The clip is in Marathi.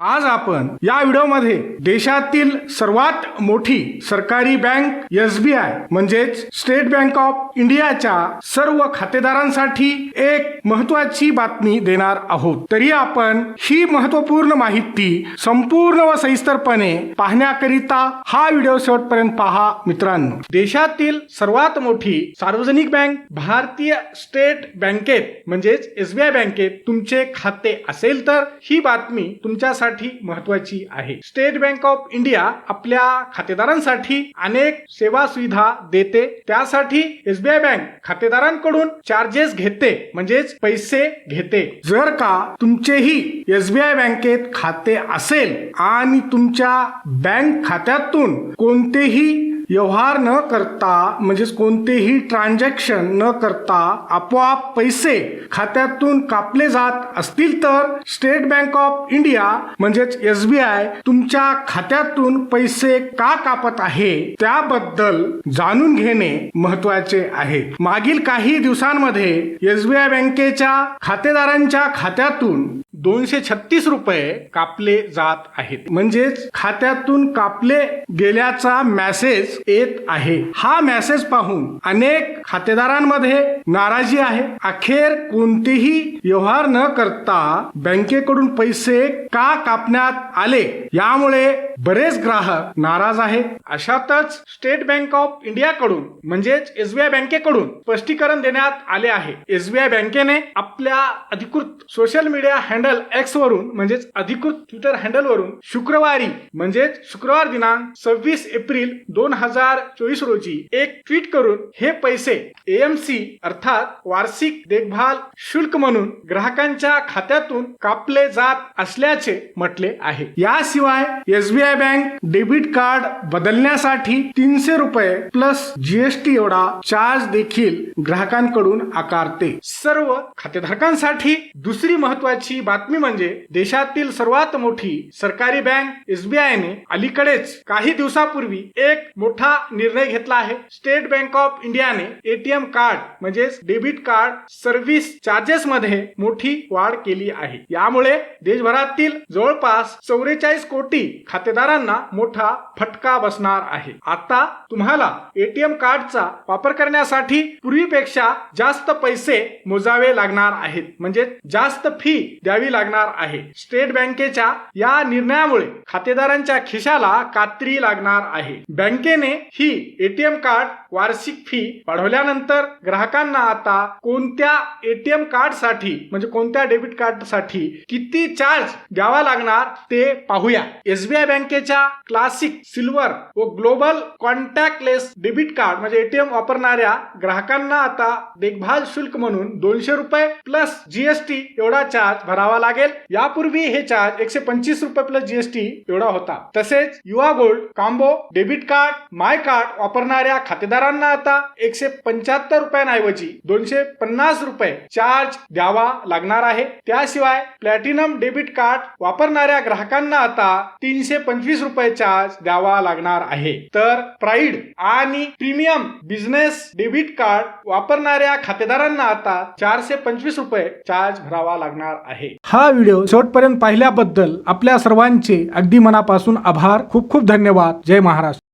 आज आपण या व्हिडिओमध्ये देशातील सर्वात मोठी सरकारी बँक एस बी आय म्हणजेच स्टेट बँक ऑफ इंडियाच्या सर्व खातेदारांसाठी एक महत्वाची बातमी देणार आहोत. तरी आपण ही महत्त्वपूर्ण माहिती संपूर्ण व सविस्तरपणे पाहण्याकरिता हा व्हिडिओ शेवटपर्यंत पहा मित्रांनो. देशातील सर्वात मोठी सार्वजनिक बँक भारतीय स्टेट बँकेत म्हणजेच एसबीआय बँकेत तुमचे खाते असेल तर ही बातमी तुमच्यासाठी महत्वाची आहे. स्टेट बँक ऑफ इंडिया आपल्या खातेदारांसाठी अनेक सेवा सुविधा देते. त्यासाठी एसबीआय बँक खातेदारांकडून चार्जेस घेते म्हणजेच पैसे घेते. जर का तुमचेही एसबीआय बँकेत खाते असेल आणि तुमच्या बँक खात्यातून कोणतेही व्यवहार न करता म्हणजेच कोणतेही ट्रान्झॅक्शन न करता आपोआप पैसे खात्यातून कापले जात असतील तर स्टेट बँक ऑफ इंडिया म्हणजेच एस बी आय तुमच्या खात्यातून पैसे का कापत आहे त्याबद्दल जाणून घेणे महत्त्वाचे आहे. मागील काही दिवसांमध्ये एस बी आय बँकेच्या खातेदारांच्या खात्यातून दोनशे छत्तीस रुपये कापले जात आहेत. म्हणजेच खात्यातून कापले गेल्याचा मेसेज येत आहे. हा मेसेज पाहून अनेक खातेदारांमध्ये नाराजी आहे. अखेर कोणतेही व्यवहार न करता बँकेकडून पैसे का कापण्यात आले? यामुळे बरेच ग्राहक नाराज आहेत. अशातच स्टेट बँक ऑफ इंडिया कडून म्हणजेच एसबीआय बँकेकडून स्पष्टीकरण देण्यात आले आहे. एसबीआय बँकेने आपल्या अधिकृत सोशल मीडिया हँडल एक्स वरून म्हणजेच अधिकृत ट्विटर हँडल वरून शुक्रवारी म्हणजेच शुक्रवार दिनांक सव्वीस एप्रिल दोन हजार चोवीस रोजी एक ट्विट करून हे पैसे एएमसी अर्थात अर्थात वार्षिक देखभाल शुल्क म्हणून ग्राहकांच्या खात्यातून कापले जात असल्याचे म्हटले आहे. याशिवाय एसबीआय बँक डेबिट कार्ड बदलण्यासाठी तीनशे रुपये प्लस जीएसटी एवढा चार्ज देखील ग्राहकांकडून आकारते. सर्व खातेधारकांसाठी दुसरी महत्वाची बातमी म्हणजे देशातील सर्वात मोठी सरकारी बँक एसबीआयने अलीकडेच काही दिवसापूर्वी एक मोठा निर्णय घेतला आहे. स्टेट बँक ऑफ इंडियाने एटीएम कार्ड म्हणजे म्हणजेच डेबिट कार्ड सर्व्हिस चार्जेस मध्ये मोठी वाढ केली आहे. यामुळे देशभरातील जवळपास चौवेचाळीस कोटी खातेदारांना मोठा फटका बसणार आहे. आता तुम्हाला एटीएम कार्डचा वापर करण्यासाठी पूर्वीपेक्षा जास्त पैसे मोजावे लागणार आहेत. म्हणजे जास्त फी द्यावी लागणार आहे. स्टेट बँकेच्या या निर्णयामुळे खातेदारांच्या खिशाला कात्री लागणार आहे. बँकेने ही एटीएम कार्ड वार्षिक फी वाढवल्यानंतर ग्राहकांना आता कोणत्या एटीएम कार्डसाठी म्हणजे कोणत्या डेबिट कार्डसाठी किती चार्ज द्यावा लागणार ते पाहूया. एसबीआय बँकेच्या क्लासिक सिल्वर व ग्लोबल कॉन्टॅक्टलेस डेबिट कार्ड म्हणजे एटीएम वापरणाऱ्या ग्राहकांना आता देखभाल शुल्क म्हणून दोनशे रुपये प्लस जीएसटी एवढा चार्ज भरावा लागेल. यापूर्वी हे चार्ज एकशे पंचवीस रुपये प्लस जीएसटी एवढा होता. तसेच Yuva gold combo debit card my card वापरणाऱ्या खातेदारांना आता एकशे पंच्याहत्तर रुपयांऐवजी दोनशे पन्नास रुपये चार्ज द्यावा लागणार आहे. त्याशिवाय प्लॅटिनम डेबिट कार्ड वापरणाऱ्या ग्राहकांना आता तीनशे पंचवीस रुपये चार्ज द्यावा लागणार आहे. तर प्राईड आणि प्रीमियम बिझनेस डेबिट कार्ड वापरणाऱ्या खातेदारांना आता चारशे पंचवीस रुपये चार्ज भरावा लागणार आहे. हा व्हिडिओ शेवटपर्यंत पाहिल्याबद्दल आपल्या सर्वांचे अगदी मनापासून आभार. खूप खूप धन्यवाद. जय महाराष्ट्र.